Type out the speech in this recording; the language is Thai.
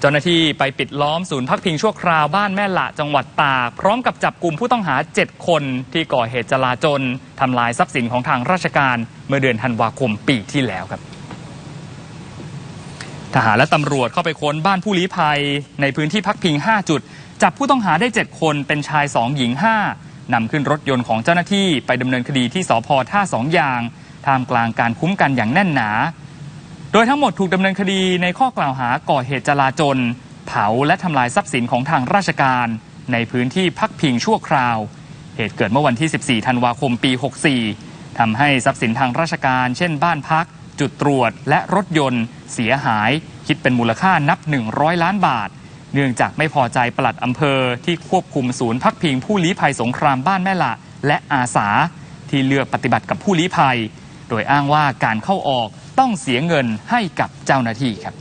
เจ้าหน้าที่ไปปิดล้อมศูนย์พักพิงชั่วคราวบ้านแม่ละจังหวัดตาก พร้อมกับจับกลุ่มผู้ต้องหา 7 คนที่ก่อเหตุจลาจลทำลายทรัพย์สินของทางราชการ เมื่อเดือนธันวาคมปีที่แล้วครับ ทหารและตำรวจเข้าไปค้นบ้านผู้ลี้ภัย ในพื้นที่พักพิง 5 จุด จับผู้ต้องหาได้ 7 คนเป็นชาย 2 หญิง 5นำขึ้นรถยนต์ของเจ้าหน้าที่ไปดำเนินคดีที่สพท่าสองยางท่ามกลางการคุ้มกันอย่างแน่นหนา ดยทั้งหมดถูกดำเนินคดีในข้อกล่าวหาก่อเหตุจลาจล เผาและทำลายทรัพย์สินของทางราชการ ในพื้นที่พักพิงชั่วคราว เหตุเกิดเมื่อวันที่ 14 ธันวาคมปี 64 ทำให้ทรัพย์สินทางราชการ เช่น บ้านพัก จุดตรวจ และรถยนต์ เสียหาย คิดเป็นมูลค่านับ 100 ล้านบาท เนื่องจากไม่พอใจปลัดอำเภอที่ควบคุมศูนย์พักพิงผู้ลี้ภัยสงครามบ้านแม่ละและอาสา ที่เลือกปฏิบัติกับผู้ลี้ภัย โดยอ้างว่าการเข้าออก ต้องเสียเงินให้กับเจ้าหน้าที่ครับ